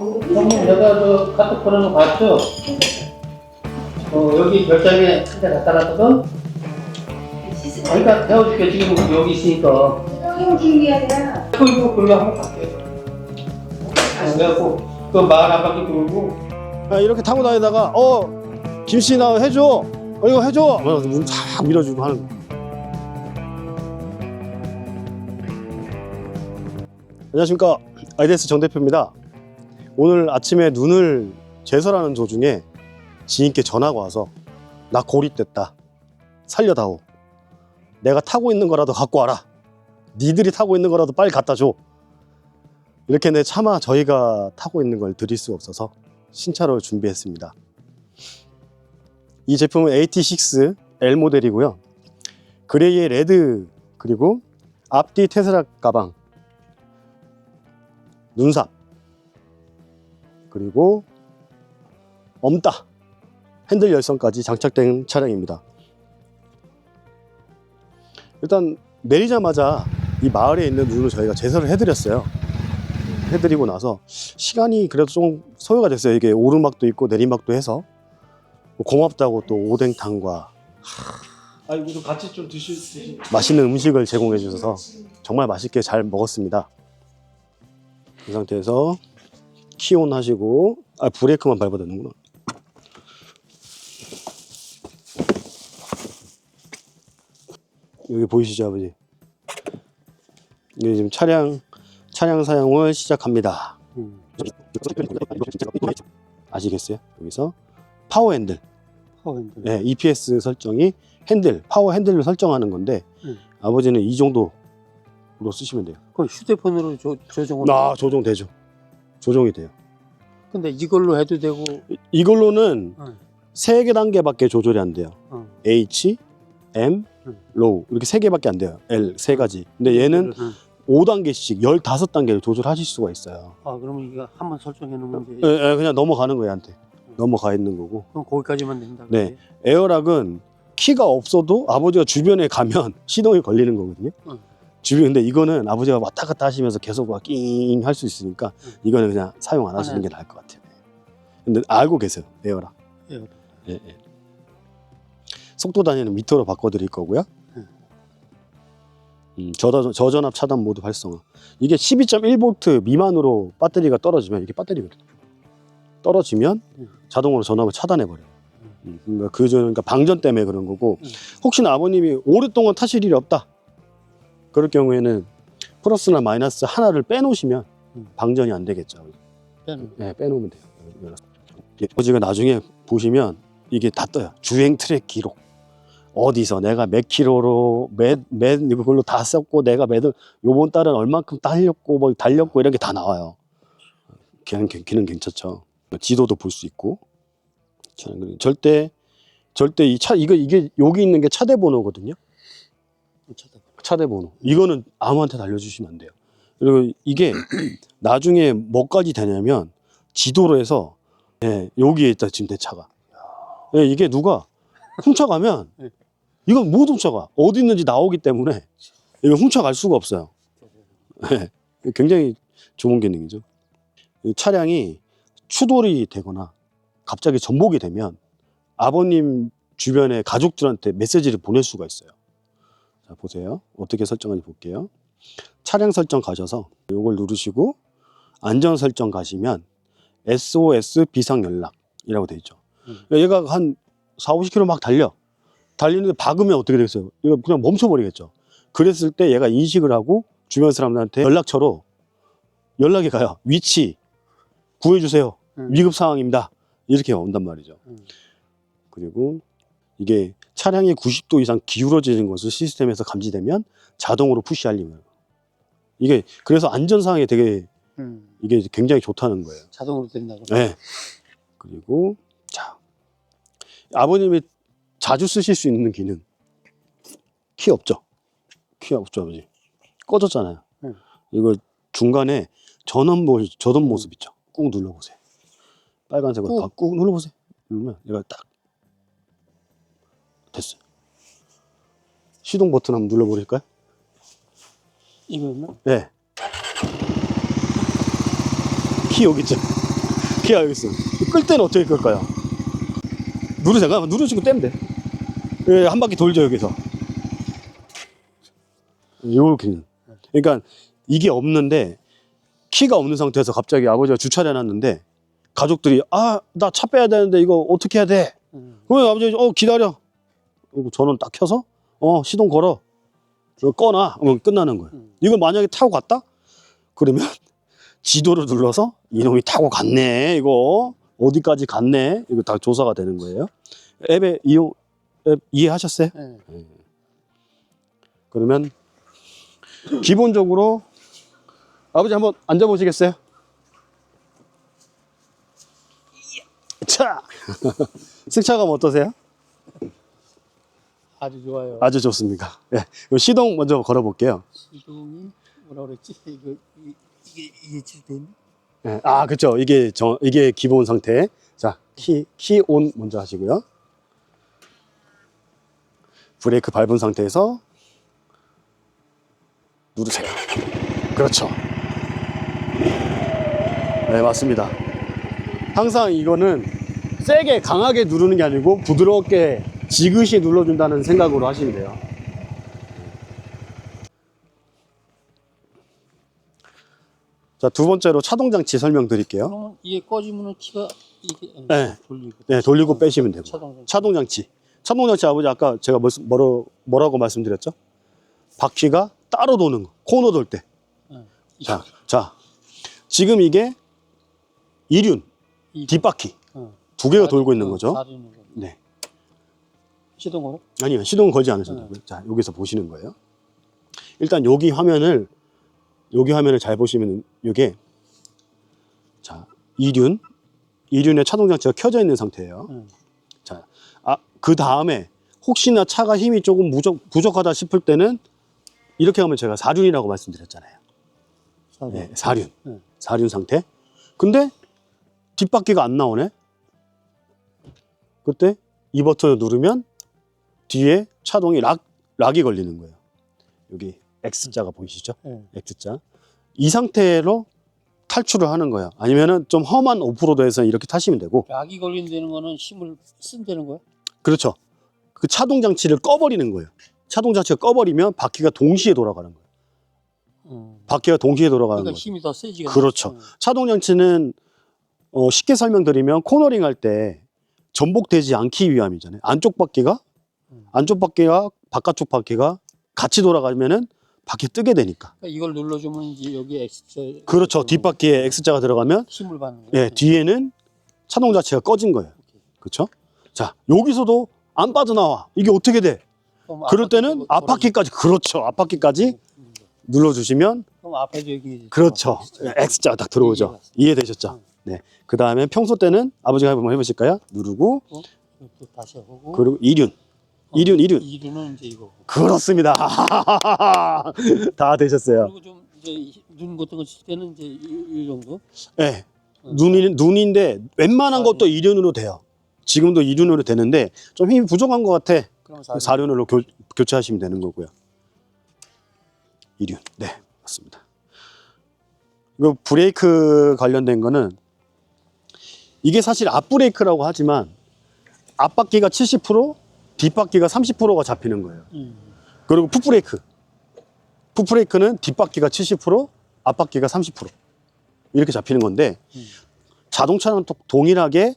형님 내가 저 카톡 보내는 거 봤죠? 어 여기 별장에 한 대 갖다 놨거든? 그러니까 태워줄게 지금 여기 있으니까 형 준비해야 돼. 그리고 그걸로 한번 갈게 그래갖고 그 마을 한 바퀴 돌고 아, 이렇게 타고 다니다가 어 김씨 나 해줘 어 이거 해줘 하면서 문탁 밀어주고 하는 거. 안녕하십니까 아이데스 정 대표입니다 오늘 아침에 눈을 제설하는 도중에 지인께 전화가 와서 나 고립됐다. 살려다오. 내가 타고 있는 거라도 갖고 와라. 니들이 타고 있는 거라도 빨리 갖다 줘. 이렇게 내 차마 저희가 타고 있는 걸 드릴 수 없어서 신차로 준비했습니다. 이 제품은 AT6 L 모델이고요. 그레이의 레드 그리고 앞뒤 테슬라 가방, 눈삽 그리고 엄따 핸들 열선까지 장착된 차량입니다. 일단 내리자마자 이 마을에 있는 눈을 저희가 제설을 해드렸어요. 해드리고 나서 시간이 그래도 좀 소요가 됐어요. 이게 오르막도 있고 내리막도 해서 뭐 고맙다고 또 오뎅탕과 아 이거 좀 같이 좀 드실 드실. 맛있는 음식을 제공해 주셔서 정말 맛있게 잘 먹었습니다. 이 상태에서 키온 하시고 아 브레이크만 밟아야 되는구나. 여기 보이시죠 아버지? 이게 지금 차량 차량 사용을 시작합니다. 아시겠어요? 여기서 파워 핸들 파워 핸들. 네, EPS 설정이 핸들, 파워 핸들을 설정하는 건데 음. 아버지는 이 정도로 쓰시면 돼요. 그럼 휴대폰으로 조, 조정을. 아, 조정되죠. 조정이 돼요. 근데 이걸로 해도 되고. 이걸로는 응. 세 개 단계밖에 조절이 안 돼요. 어. H, M, 응. 로우 이렇게 세 개밖에 안 돼요. L 세 가지. 근데 얘는 응. 5단계씩 15단계를 조절하실 수가 있어요. 아 그러면 이거 한번 설정해 놓으면 돼. 예, 예, 그냥 넘어가는 거예요, 한테. 넘어가 있는 거고. 그럼 거기까지만 된다. 네. 에어락은 키가 없어도 아버지가 주변에 가면 시동이 걸리는 거거든요. 응. 주변 근데 이거는 아버지가 왔다 갔다 하시면서 계속 낑할 수 있으니까 응. 이거는 그냥 사용 안 하시는 안게 나을 것 같아요. 근데 알고 계세요 에어락. 에어락. 예, 예. 속도 단위는 미터로 바꿔드릴 거고요. 응. 음, 저전, 저전압 차단 모드 활성화. 이게 12.1V 미만으로 배터리가 떨어지면 이게 배터리거든요. 떨어지면 응. 자동으로 전압을 차단해 버려요. 음, 그러니까 그 전- 그러니까 방전 때문에 그런 거고 응. 혹시나 아버님이 오랫동안 타실 일이 없다. 그럴 경우에는 플러스나 마이너스 하나를 빼놓으시면 응. 방전이 안 되겠죠. 빼는. 네, 빼놓으면 돼요. 아버지가 나중에 보시면 이게 다 떠요. 주행 트랙 기록. 어디서 내가 몇 킬로로 몇, 몇 그걸로 다 썼고 내가 매달 요번 달은 얼만큼 달렸고 뭐 달렸고 이런 게 다 나와요. 기능, 기능 괜찮죠. 지도도 볼 수 있고. 절대 절대 이 차 이거 이게 여기 있는 게 차대 번호거든요. 쳐다. 차대 번호. 이거는 아무한테 알려주시면 안 돼요. 그리고 이게 나중에 뭐까지 되냐면 지도로 해서 예, 여기에 있다 지금 내 차가. 예, 이게 누가 훔쳐가면 네. 이건 못 훔쳐가. 어디 있는지 나오기 때문에 이거 훔쳐갈 수가 없어요. 예, 굉장히 좋은 기능이죠. 이 차량이 추돌이 되거나 갑자기 전복이 되면 아버님 주변의 가족들한테 메시지를 보낼 수가 있어요. 자, 보세요. 어떻게 설정하는지 볼게요. 차량 설정 가셔서 이걸 누르시고 안전 설정 가시면 SOS 비상 연락이라고 되어 있죠. 음. 얘가 한 4, 50km 막 달려. 달리는데 박으면 어떻게 되겠어요? 이거 그냥 멈춰버리겠죠. 그랬을 때 얘가 인식을 하고 주변 사람들한테 연락처로 연락이 가요. 위치 구해주세요. 음. 위급 상황입니다. 이렇게 온단 말이죠. 음. 그리고 이게 차량이 90도 이상 기울어지는 것을 시스템에서 감지되면 자동으로 푸시 알림을. 이게 그래서 안전 상황에 되게 음. 이게 굉장히 좋다는 거예요. 자동으로 된다고. 네. 그리고 자 아버님이 자주 쓰실 수 있는 기능 키 없죠? 키 없죠 아버지? 꺼졌잖아요. 응. 이거 중간에 전원 모 전원 모습 있죠? 꾹 눌러보세요. 빨간색으로 꾹. 다꾹 눌러보세요. 누르면 얘가 딱 됐어요. 시동 버튼 한번 눌러보실까요? 이거는 네. 키 여기 있죠? 어떻게 하겠어? 끌 때는 어떻게 끌까요? 누르세요. 누르시고 떼면 돼. 예, 한 바퀴 돌죠, 여기서. 요렇게. 그러니까 이게 없는데, 키가 없는 상태에서 갑자기 아버지가 주차를 해놨는데, 가족들이, 아, 나 차 빼야 되는데 이거 어떻게 해야 돼? 음. 그러면 아버지, 어, 기다려. 그리고 전원 딱 켜서, 어, 시동 걸어. 꺼놔. 그러면 끝나는 거예요. 음. 이걸 만약에 타고 갔다? 그러면 지도를 눌러서 이놈이 타고 갔네. 이거 어디까지 갔네. 이거 다 조사가 되는 거예요. 앱에 이용 앱 이해하셨어요? 네. 그러면 기본적으로 아버지 한번 앉아 보시겠어요? 차 승차감 어떠세요? 아주 좋아요. 아주 좋습니다. 예, 시동 먼저 걸어 볼게요. 시동이 뭐라 그랬지? 이거 이, 이게 이게 칠때 예, 아, 그렇죠. 이게 저 이게 기본 상태. 자, 키 키 온 먼저 하시고요. 브레이크 밟은 상태에서 누르세요. 그렇죠. 네, 맞습니다. 항상 이거는 세게 강하게 누르는 게 아니고 부드럽게 지그시 눌러준다는 생각으로 하시면 돼요. 자, 두 번째로 차동 장치 설명드릴게요. 이게 꺼지면은 키가 이게 어, 네. 돌리고 네, 돌리고 빼시면 되고. 차동 차동 장치. 차동 장치 아버지 아까 제가 뭐, 뭐로, 뭐라고 말씀드렸죠? 바퀴가 따로 도는 거. 코너 돌 때. 네. 자, 자. 지금 이게 이륜, 이- 뒷바퀴 어. 두 개가 사- 돌고 있는 어, 거죠. 네. 시동으로? 아니요, 시동은 걸지 않으셔도 네. 되고요. 자, 여기서 보시는 거예요. 일단 여기 화면을, 여기 화면을 잘 보시면 이게, 자, 이륜, 이륜의 차동 장치가 켜져 있는 상태예요. 응. 자, 아, 그 다음에 혹시나 차가 힘이 조금 부족, 부족하다 싶을 때는 이렇게 하면 제가 사륜이라고 말씀드렸잖아요. 사륜. 네, 사륜. 네. 사륜 상태. 근데 뒷바퀴가 안 나오네. 그때 이 버튼을 누르면 뒤에 차동이 락, 락이 걸리는 거예요. 여기 X자가 보이시죠? 네. X자. 이 상태로 탈출을 하는 거예요. 아니면은 좀 험한 오프로드에서 이렇게 타시면 되고. 락이 걸린다는 거는 힘을 쓴다는 거야? 그렇죠. 그 차동 장치를 꺼버리는 거예요. 차동 장치가 꺼버리면 바퀴가 동시에 돌아가는 거예요. 어. 바퀴가 동시에 돌아가는 그러니까 거예요. 힘이 더 세지가. 그렇죠. 차동 장치는 어, 쉽게 설명드리면 코너링 할 때 전복되지 않기 위함이잖아요. 안쪽 바퀴가 음. 안쪽 바퀴가 바깥쪽 바퀴가 같이 돌아가면은 바퀴 뜨게 되니까. 그러니까 이걸 눌러주면 이제 여기 X. 그렇죠. 뒷바퀴에 X자가 들어가면 힘을 받는 거야. 예, 뒤에는 차동 자체가 꺼진 거예요. 그렇죠? 자, 여기서도 안 빠져나와. 이게 어떻게 돼? 그럴 때는 앞바퀴까지 그렇죠. 앞바퀴까지 음. 눌러주시면 그럼 앞에도 여기. 그렇죠. 예, X자가 딱 들어오죠. 이해되셨죠? 응. 네. 그 다음에 평소 때는 아버지가 한번 해보실까요? 누르고 또 다시 하고. 그리고 이륜. 이륜, 이륜. 이륜은 이제 이거. 그렇습니다. 다 되셨어요. 그리고 좀 이제 눈 같은 거칠 때는 이제 이, 이 정도. 네. 응. 눈이, 눈인데 웬만한 아, 것도 이륜으로 돼요. 지금도 이륜으로 되는데 좀 힘이 부족한 것 같아. 그럼 사륜. 사륜으로 교, 교체하시면 되는 거고요. 이륜. 네, 맞습니다. 이거 브레이크 관련된 거는 이게 사실 앞브레이크라고 하지만 앞바퀴가 70%, 뒷바퀴가 30%가 잡히는 거예요. 음. 그리고 풋브레이크. 풋브레이크는 뒷바퀴가 70%, 앞바퀴가 30% 이렇게 잡히는 건데 음. 자동차는 또 동일하게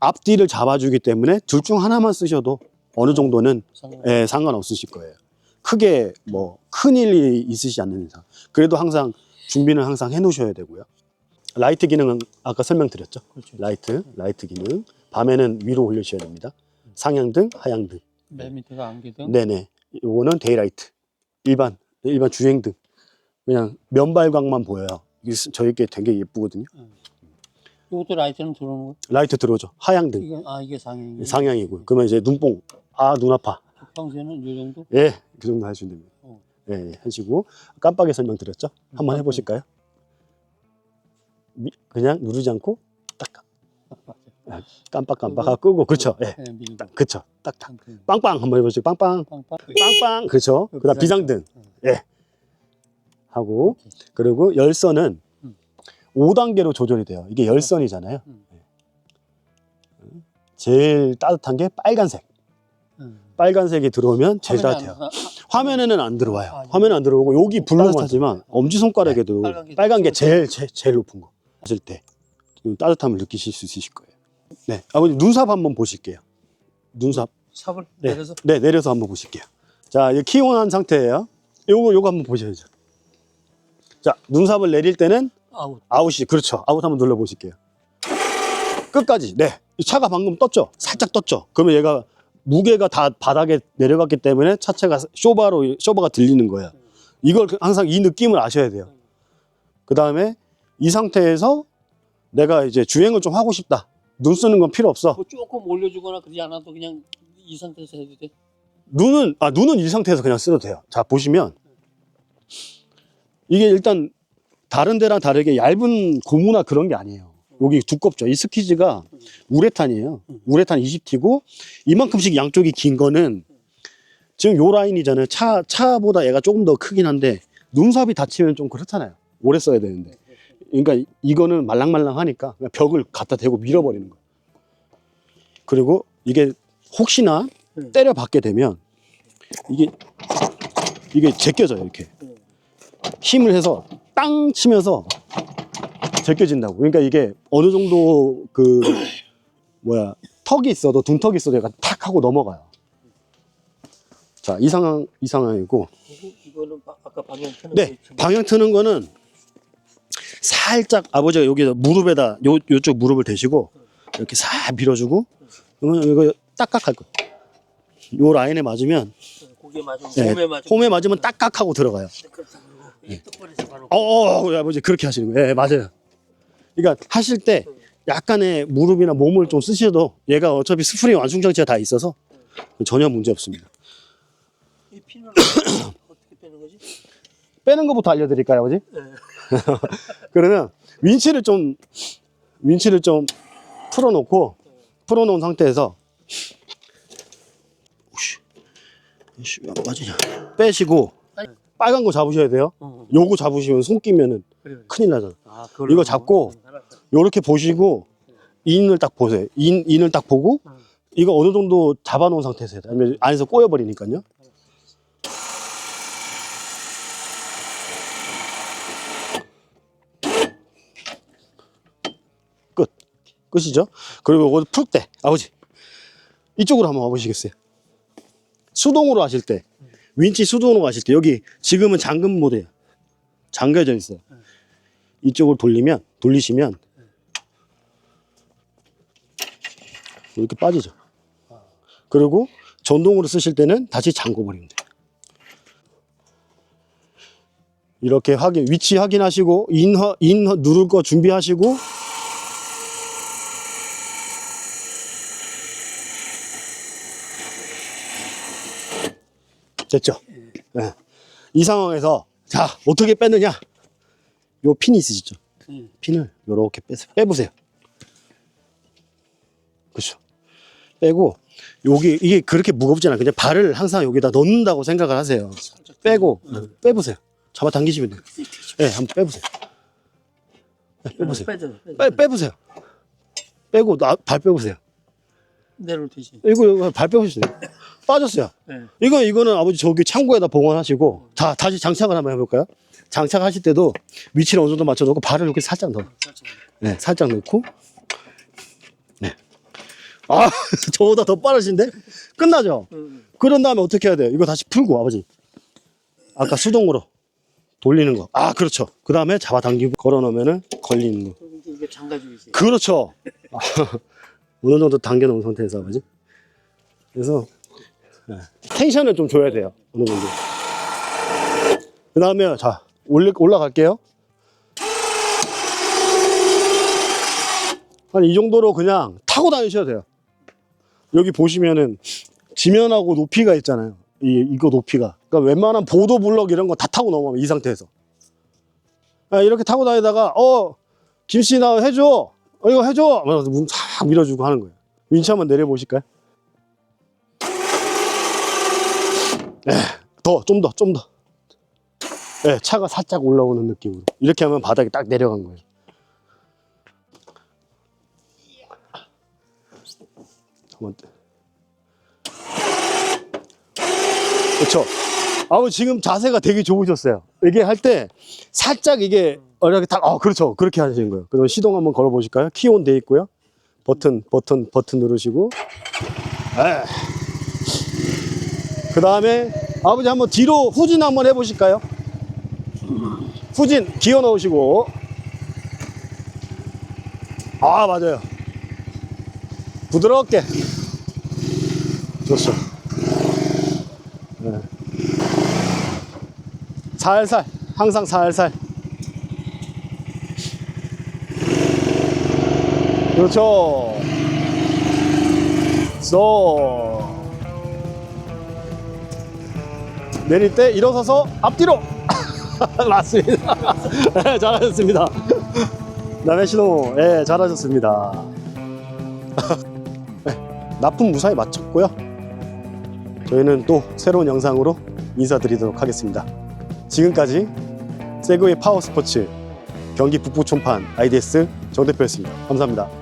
앞뒤를 잡아주기 때문에 둘 중 하나만 쓰셔도 어느 정도는 상관. 예, 상관없으실 거예요. 크게 뭐 큰 일이 있으시지 않는 이상 그래도 항상 준비는 항상 해 놓으셔야 되고요. 라이트 기능은 아까 설명드렸죠. 그렇죠. 라이트, 라이트 기능 밤에는 위로 올리셔야 됩니다. 상향등, 하향등. 맨 밑에가 안개등. 네네. 요거는 데이라이트. 일반, 일반 주행등. 그냥 면발광만 보여요. 이게 스- 저희께 되게 예쁘거든요. 이것도 라이트는 들어오는 거. 라이트 들어오죠. 하향등. 이게 아 이게 상향이. 상향이고요. 그러면 이제 눈뽕. 아, 눈 아파. 평소에는 이 정도. 예, 그 정도 하시면 됩니다. 어. 예, 예, 하시고. 깜빡이 설명드렸죠? 한번 깜빡이. 해보실까요? 미- 그냥 누르지 않고 깜빡깜빡 하고 끄고. 그렇죠. 예. 네, 밀고. 딱, 그쵸. 딱, 딱. 탕탕. 빵빵 한번 해보시고. 빵빵. 빵빵. 빵빵. 그렇죠. 그 다음 비상등. 응. 예. 하고. 그리고 열선은 음. 5단계로 조절이 돼요. 이게 열선이잖아요. 음. 제일 따뜻한 게 빨간색. 음. 빨간색이 들어오면 제일 따뜻해요. 안- 화면에는 안 들어와요. 아, 화면에 안 들어오고 여기 불만 따뜻하죠. 하지만 엄지손가락에도 네, 빨간 게 빨간 게 제일 제일, 제 일 높은 거. 하실 때 따뜻함을 느끼실 수 있으실 거예요. 네, 아버님 눈삽 한번 보실게요. 눈삽. 삽을 네, 내려서 네 내려서 한번 보실게요. 자, 이 키온한 상태예요. 요거 요거 한번 보셔야죠. 자, 눈삽을 내릴 때는 아웃. 아웃이 그렇죠. 아웃 한번 눌러 보실게요. 끝까지. 네. 이 차가 방금 떴죠. 살짝 떴죠. 그러면 얘가 무게가 다 바닥에 내려갔기 때문에 차체가 쇼바로 쇼바가 들리는 거예요. 이걸 그- 항상 이 느낌을 아셔야 돼요. 그 다음에 이 상태에서 내가 이제 주행을 좀 하고 싶다. 눈 쓰는 건 필요 없어. 뭐 조금 올려주거나 그러지 않아도 그냥 이 상태에서 해도 돼. 눈은 아 눈은 이 상태에서 그냥 써도 돼요. 자 보시면 이게 일단 다른 데랑 다르게 얇은 고무나 그런 게 아니에요. 여기 두껍죠. 이 스키즈가 우레탄이에요. 우레탄 20T고 이만큼씩 양쪽이 긴 거는 지금 요 라인이잖아요. 차 차보다 얘가 조금 더 크긴 한데 눈삽이 닫히면 좀 그렇잖아요. 오래 써야 되는데. 그러니까 이거는 말랑말랑하니까 벽을 갖다 대고 밀어버리는 거예요. 그리고 이게 혹시나 음. 때려 받게 되면 이게 이게 제껴져요 이렇게 음. 힘을 해서 땅 치면서 제껴진다고 그러니까 이게 어느 정도 그 뭐야 턱이 있어도 둔턱이 있어도 얘가 탁 하고 넘어가요 자 이 상황 이 상황이고 이거는 바- 아까 방향 켜는 네. 방향 트는 거는 살짝 아버지가 여기다 무릎에다 요 요쪽 무릎을 대시고 이렇게 싹 밀어주고 그러면 이거 딱딱할 거요 요 라인에 맞으면 고개 맞으면 네, 홈에 맞으면 홈에 맞으면 딱딱하고 들어가요. 이 똑바로서 바로 어, 어, 아버지 그렇게 하시는 거예요. 예, 맞아요. 그러니까 하실 때 약간의 무릎이나 몸을 좀 쓰셔도 얘가 어차피 스프링 완충 장치가 다 있어서 전혀 문제 없습니다. 이 핀을 어떻게 빼는 거지? 빼는 것부터 알려드릴까요, 아버지? 네. 그러면 윈치를 좀 윈치를 좀 풀어놓고 풀어놓은 상태에서 왜안 빠지냐? 빼시고 빨간 거 잡으셔야 돼요. 어, 요거 잡으시면 손 끼면은. 큰일 나잖아. 아, 이거 잡고 요렇게 보시고 인을 딱 보세요. 인 인을 딱 보고 음. 이거 어느 정도 잡아놓은 상태에서 해야 돼요. 아니면 안에서 꼬여버리니까요. 끝이죠. 그리고 이거 풀 때 아버지 이쪽으로 한번 와보시겠어요? 수동으로 하실 때 윈치 수동으로 하실 때 여기 지금은 잠금 모드예요. 잠겨져 있어요. 이쪽으로 돌리면 돌리시면 이렇게 빠지죠. 그리고 전동으로 쓰실 때는 다시 잠궈 버리면 돼요. 이렇게 확인 위치 확인하시고 인허 인 누를 거 준비하시고 됐죠? 네. 이 상황에서 자 어떻게 빼느냐? 요 핀이 있으시죠? 음. 핀을 이렇게 빼세요. 빼보세요. 그렇죠. 빼고 여기 이게 그렇게 무겁지 않아. 그냥 발을 항상 여기다 넣는다고 생각을 하세요. 빼고 빼보세요. 잡아 당기시면 돼요. 네, 한번 빼보세요. 네, 빼보세요. 빼 빼보세요. 빼고 나, 발 빼보세요. 내려올 테지. 이거, 이거 발 빼보세요. 빠졌어요. 네. 이거 이거는 아버지 저기 창고에다 보관하시고 다 다시 장착을 한번 해볼까요? 장착하실 때도 위치를 어느 정도 맞춰놓고 발을 이렇게 살짝 넣어. 살짝. 네, 살짝 넣고. 네. 아, 저보다 더 빠르신데? 끝나죠? 음. 그런 다음에 어떻게 해야 돼요? 이거 다시 풀고, 아버지. 아까 수동으로 돌리는 거. 아, 그렇죠. 그 다음에 잡아당기고 걸어놓으면은 걸리는 거. 이게 있어요. 그렇죠. 아, 어느 정도 당겨놓은 상태에서, 아버지. 그래서, 네. 텐션을 좀 줘야 돼요. 어느 정도. 그 다음에, 자, 올리, 올라갈게요. 한 이 정도로 그냥 타고 다니셔도 돼요. 여기 보시면은 지면하고 높이가 있잖아요. 이, 이거 높이가. 그러니까 웬만한 보도 블럭 이런 거 다 타고 넘어가면 이 상태에서. 아, 이렇게 타고 다니다가, 어, 김씨 나 해줘. 어, 이거 해줘! 뭐, 문싹 밀어주고 하는 거예요. 윈치 한번 내려보실까요? 네, 더, 좀 더, 좀 더. 네, 차가 살짝 올라오는 느낌으로. 이렇게 하면 바닥이 딱 내려간 거예요. 한번. 그렇죠 아우 지금 자세가 되게 좋으셨어요. 이게 할 때 살짝 이게 이렇게 딱, 어 그렇죠. 그렇게 하시는 거예요. 그럼 시동 한번 걸어 보실까요? 키온 돼 있고요. 버튼 버튼 버튼 누르시고. 그 다음에 아버지 한번 뒤로 후진 한번 해보실까요? 후진 기어 넣으시고. 아 맞아요. 부드럽게. 좋죠. 살살, 항상 살살. 그렇죠. 쏘. 내릴 때 일어서서 앞뒤로. 맞습니다. 네, 잘하셨습니다. 신호, 예, 잘하셨습니다. 네, 납품 무사히 마쳤고요. 저희는 또 새로운 영상으로 인사드리도록 하겠습니다. 지금까지 세그웨이 파워 스포츠 경기 북부 촌판 IDS 정 대표였습니다. 감사합니다.